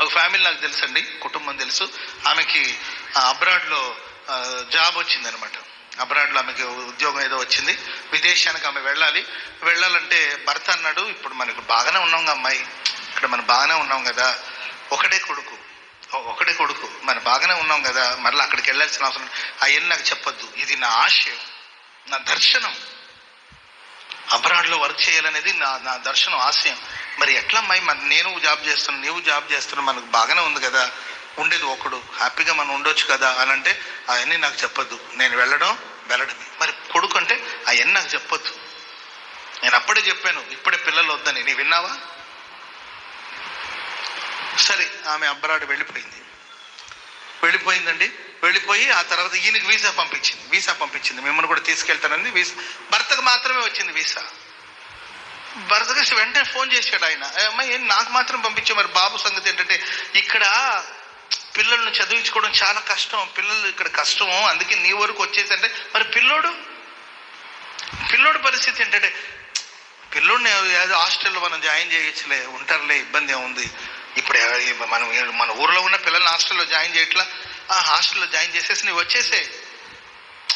ఒక ఫ్యామిలీ నాకు తెలుసు అండి కుటుంబం తెలుసు. ఆమెకి అబ్రాడ్లో జాబ్ వచ్చిందనమాట. అబ్రాడ్లో ఆమెకి ఉద్యోగం ఏదో వచ్చింది. విదేశానికి ఆమె వెళ్ళాలి. వెళ్ళాలంటే భర్త అన్నాడు ఇప్పుడు మనకు బాగానే ఉన్నాం కదా అమ్మాయి. ఇక్కడ మనం బాగానే ఉన్నాం కదా. ఒకటే కొడుకు. ఒకటే కొడుకు. మనం బాగానే ఉన్నాం కదా. మరలా అక్కడికి వెళ్ళాల్సిన అవసరం అవన్నీ నాకు చెప్పొద్దు. ఇది నా ఆశయం. నా దర్శనం. అబ్రాడ్లో వర్క్ చేయాలనేది నా నా దర్శనం ఆశయం. మరి ఎట్లా అమ్మాయి మన నేను జాబ్ చేస్తున్నాను నీవు జాబ్ చేస్తున్నావు మనకు బాగానే ఉంది కదా. ఉండేది ఒకడు. హ్యాపీగా మనం ఉండొచ్చు కదా అని అంటే అవన్నీ నాకు చెప్పొద్దు. నేను వెళ్ళడం వెళ్ళడమే. మరి కొడుకు అంటే అవన్నీ నాకు చెప్పొద్దు. నేను అప్పుడే చెప్పాను ఇప్పుడే పిల్లలు వద్దని. నీ విన్నావా? సరే ఆమె అబ్రాడ్ వెళ్ళిపోయింది. వెళ్ళిపోయిందండి. వెళ్ళిపోయి ఆ తర్వాత ఈయనకి వీసా పంపించింది. వీసా పంపించింది. మిమ్మల్ని కూడా తీసుకెళ్తానని వీసా భర్తకు మాత్రమే వచ్చింది వీసా. భరతకృష్ణ వెంటనే ఫోన్ చేశాడు ఆయన. అమ్మాయి నాకు మాత్రం పంపించే మరి బాబు సంగతి ఏంటంటే ఇక్కడ పిల్లల్ని చదివించుకోవడం చాలా కష్టం పిల్లలు ఇక్కడ కష్టము అందుకే నీ వరకు వచ్చేసి అంటే మరి పిల్లోడు? పిల్లోడు పరిస్థితి ఏంటంటే పిల్లోడిని ఏదో హాస్టల్లో మనం జాయిన్ చేయొచ్చులే ఉంటారులే ఇబ్బంది ఏముంది? ఇప్పుడు మనం మన ఊర్లో ఉన్న పిల్లల్ని హాస్టల్లో జాయిన్ చేయట్లా? ఆ హాస్టల్లో జాయిన్ చేసేసి నువ్వు వచ్చేసే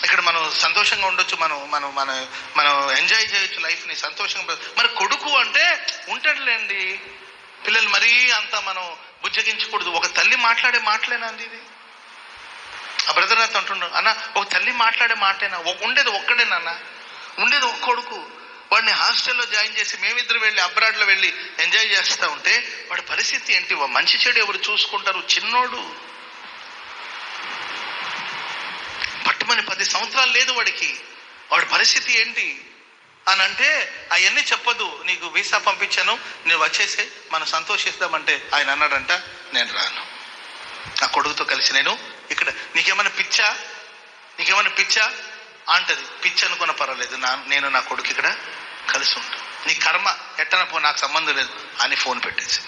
ఇక్కడ మనం సంతోషంగా ఉండొచ్చు మనం మనం మన మనం ఎంజాయ్ చేయొచ్చు లైఫ్ని సంతోషంగా మరి కొడుకు అంటే ఉంటాడులేండి. పిల్లలు మరీ అంత మనం బుజ్జగించకూడదు. ఒక తల్లి మాట్లాడే మాటలేనా అండి ఇది? ఆ బ్రదర్ నాతో అంటున్నాడు అన్న ఒక తల్లి మాట్లాడే మాటేనా? ఒక ఉండేది ఒక్కడేనన్న ఉండేది ఒక కొడుకు. వాడిని హాస్టల్లో జాయిన్ చేసి మేమిద్దరు వెళ్ళి అబ్రాడ్లో వెళ్ళి ఎంజాయ్ చేస్తూ ఉంటే వాడి పరిస్థితి ఏంటి? వా- మంచి చెడు ఎవరు చూసుకుంటారు? చిన్నోడు. పట్టుమని పది సంవత్సరాలు లేదు వాడికి. వాడి పరిస్థితి ఏంటి? అని అంటే అవన్నీ చెప్పదు నీకు వీసా పంపించాను నువ్వు వచ్చేసే మనం సంతోషిస్తామంటే ఆయన అన్నాడంట నేను రాను. నా కొడుకుతో కలిసి నేను ఇక్కడ నీకేమైనా పిచ్చా? నీకేమైనా పిచ్చా? అంటది పిచ్చి అనుకున్న పర్వాలేదు నా నేను నా కొడుకు ఇక్కడ కలిసి ఉంటాను నీ కర్మ ఎట్టన పో నాకు సంబంధం లేదు అని ఫోన్ పెట్టేసి